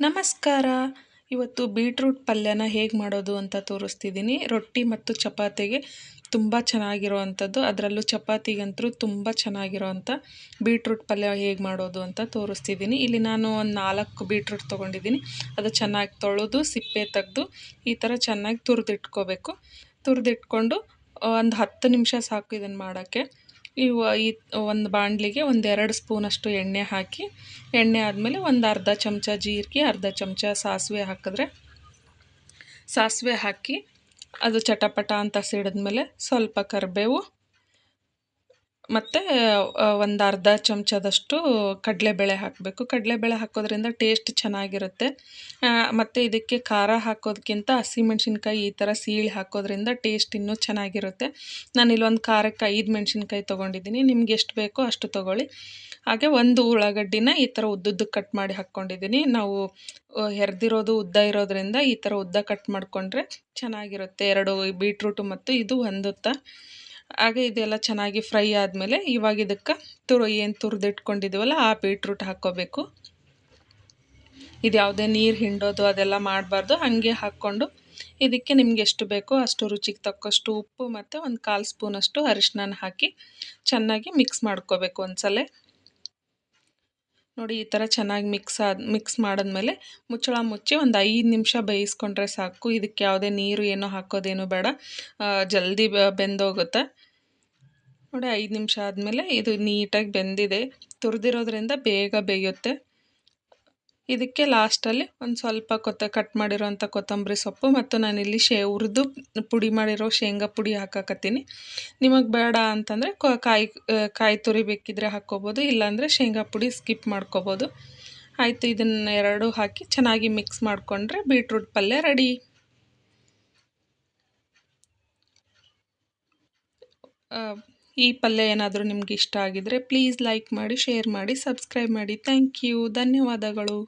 ನಮಸ್ಕಾರ. ಇವತ್ತು ಬೀಟ್ರೂಟ್ ಪಲ್ಯನ ಹೇಗೆ ಮಾಡೋದು ಅಂತ ತೋರಿಸ್ತಿದ್ದೀನಿ ರೊಟ್ಟಿ ಮತ್ತು ಚಪಾತಿಗೆ ತುಂಬ ಚೆನ್ನಾಗಿರೋವಂಥದ್ದು. ಅದರಲ್ಲೂ ಚಪಾತಿಗಂತೂ ತುಂಬ ಚೆನ್ನಾಗಿರೋವಂಥ ಬೀಟ್ರೂಟ್ ಪಲ್ಯ ಹೇಗೆ ಮಾಡೋದು ಅಂತ ತೋರಿಸ್ತಿದ್ದೀನಿ ಇಲ್ಲಿ ನಾನು ಒಂದು ನಾಲ್ಕು ಬೀಟ್ರೂಟ್ ತೊಗೊಂಡಿದ್ದೀನಿ ಅದು ಚೆನ್ನಾಗಿ ತೊಳೆದು, ಸಿಪ್ಪೆ ತೆಗೆದು ಈ ಥರ ಚೆನ್ನಾಗಿ ತುರಿದಿಟ್ಕೋಬೇಕು. ತುರಿದಿಟ್ಕೊಂಡು, ಒಂದು ಹತ್ತು ನಿಮಿಷ ಸಾಕು ಇದನ್ನು ಮಾಡೋಕ್ಕೆ. ಇವು ಈ ಒಂದು ಬಾಣಲಿಗೆ ಒಂದು ಎರಡು ಸ್ಪೂನಷ್ಟು ಎಣ್ಣೆ ಹಾಕಿ, ಎಣ್ಣೆ ಆದಮೇಲೆ ಒಂದು ಅರ್ಧ ಚಮಚ ಜೀರಿಗೆ, ಅರ್ಧ ಚಮಚ ಸಾಸಿವೆ ಹಾಕಿದ್ರೆ, ಸಾಸಿವೆ ಹಾಕಿ ಅದು ಚಟಪಟ ಅಂತ ಸಿಡಿದ್ಮೇಲೆ ಸ್ವಲ್ಪ ಕರಿಬೇವು ಮತ್ತು ಒಂದು ಅರ್ಧ ಚಮಚದಷ್ಟು ಕಡಲೆಬೇಳೆ ಹಾಕಬೇಕು. ಕಡಲೆಬೇಳೆ ಹಾಕೋದ್ರಿಂದ ಟೇಸ್ಟ್ ಚೆನ್ನಾಗಿರುತ್ತೆ. ಮತ್ತು ಇದಕ್ಕೆ ಖಾರ ಹಾಕೋದಕ್ಕಿಂತ ಹಸಿಮೆಣ್ಸಿನ್ಕಾಯಿ ಈ ಥರ ಸೀಳಿ ಹಾಕೋದ್ರಿಂದ ಟೇಸ್ಟ್ ಇನ್ನೂ ಚೆನ್ನಾಗಿರುತ್ತೆ. ನಾನು ಇಲ್ಲೊಂದು ಖಾರಕ್ಕೆ ಐದು ಮೆಣಸಿನ್ಕಾಯಿ ತೊಗೊಂಡಿದ್ದೀನಿ. ನಿಮ್ಗೆ ಎಷ್ಟು ಬೇಕೋ ಅಷ್ಟು ತೊಗೊಳ್ಳಿ. ಹಾಗೆ ಒಂದು ಉಳ್ಳಾಗಡ್ಡಿನ ಈ ಥರ ಉದ್ದುದ್ದಕ್ಕೆ ಕಟ್ ಮಾಡಿ ಹಾಕ್ಕೊಂಡಿದ್ದೀನಿ ನಾವು ಹೆರ್ದಿರೋದು ಉದ್ದ ಇರೋದ್ರಿಂದ ಈ ಥರ ಉದ್ದ ಕಟ್ ಮಾಡಿಕೊಂಡ್ರೆ ಚೆನ್ನಾಗಿರುತ್ತೆ. ಎರಡು ಬೀಟ್ರೂಟು ಮತ್ತು ಇದು ಹೊಂದುತ್ತಾ ಹಾಗೆ ಇದೆಲ್ಲ ಚೆನ್ನಾಗಿ ಫ್ರೈ ಆದಮೇಲೆ ಇವಾಗ ಇದಕ್ಕೆ ತುರು ಏನು ತುರಿದಿಟ್ಕೊಂಡಿದ್ದೀವಲ್ಲ ಆ ಬೀಟ್ರೂಟ್ ಹಾಕ್ಕೋಬೇಕು. ಇದು ಯಾವುದೇ ನೀರು ಹಿಂಡೋದು ಅದೆಲ್ಲ ಮಾಡಬಾರ್ದು. ಹಾಗೆ ಹಾಕ್ಕೊಂಡು ಇದಕ್ಕೆ ನಿಮ್ಗೆ ಎಷ್ಟು ಬೇಕೋ ಅಷ್ಟು ರುಚಿಗೆ ತಕ್ಕಷ್ಟು ಉಪ್ಪು ಮತ್ತು ಒಂದು ಕಾಲು ಸ್ಪೂನಷ್ಟು ಅರಿಶಿನ ಹಾಕಿ ಚೆನ್ನಾಗಿ ಮಿಕ್ಸ್ ಮಾಡ್ಕೋಬೇಕು ಒಂದ್ಸಲ. ನೋಡಿ, ಈ ಥರ ಚೆನ್ನಾಗಿ ಮಿಕ್ಸ್ ಆದ ಮಿಕ್ಸ್ ಮಾಡಿದ್ಮೇಲೆ ಮುಚ್ಚಳ ಮುಚ್ಚಿ ಒಂದು ಐದು ನಿಮಿಷ ಬೇಯಿಸ್ಕೊಂಡ್ರೆ ಸಾಕು. ಇದಕ್ಕೆ ಯಾವುದೇ ನೀರು ಏನೋ ಹಾಕೋದೇನು ಬೇಡ. ಜಲ್ದಿ ಬೆಂದೋಗುತ್ತೆ. ನೋಡಿ, ಐದು ನಿಮಿಷ ಆದಮೇಲೆ ಇದು ನೀಟಾಗಿ ಬೆಂದಿದೆ. ತುರಿದಿರೋದ್ರಿಂದ ಬೇಗ ಬೇಯುತ್ತೆ. ಇದಕ್ಕೆ ಲಾಸ್ಟಲ್ಲಿ ಒಂದು ಸ್ವಲ್ಪ ಕೊತ್ತ ಕಟ್ ಮಾಡಿರೋಂಥ ಕೊತ್ತಂಬರಿ ಸೊಪ್ಪು ಮತ್ತು ನಾನಿಲ್ಲಿ ಶೇ, ಹುರಿದು ಪುಡಿ ಮಾಡಿರೋ ಶೇಂಗಾ ಪುಡಿ ಹಾಕಾಕತ್ತೀನಿ. ನಿಮಗೆ ಬೇಡ ಅಂತಂದರೆ ಕಾಯಿ ಕಾಯಿ ತುರಿ ಬೇಕಿದ್ರೆ ಹಾಕ್ಕೋಬೋದು, ಇಲ್ಲಾಂದರೆ ಶೇಂಗಾ ಪುಡಿ ಸ್ಕಿಪ್ ಮಾಡ್ಕೋಬೋದು. ಆಯಿತು, ಇದನ್ನು ಎರಡು ಹಾಕಿ ಚೆನ್ನಾಗಿ ಮಿಕ್ಸ್ ಮಾಡಿಕೊಂಡ್ರೆ ಬೀಟ್ರೂಟ್ ಪಲ್ಯ ರೆಡಿ ಈ ಪಲ್ಯ ಏನಾದರೂ ನಿಮ್ಗೆ ಇಷ್ಟ ಆಗಿದರೆ ಪ್ಲೀಸ್ ಲೈಕ್ ಮಾಡಿ ಶೇರ್ ಮಾಡಿ ಸಬ್ಸ್ಕ್ರೈಬ್ ಮಾಡಿ. ಥ್ಯಾಂಕ್ ಯು ಧನ್ಯವಾದಗಳು.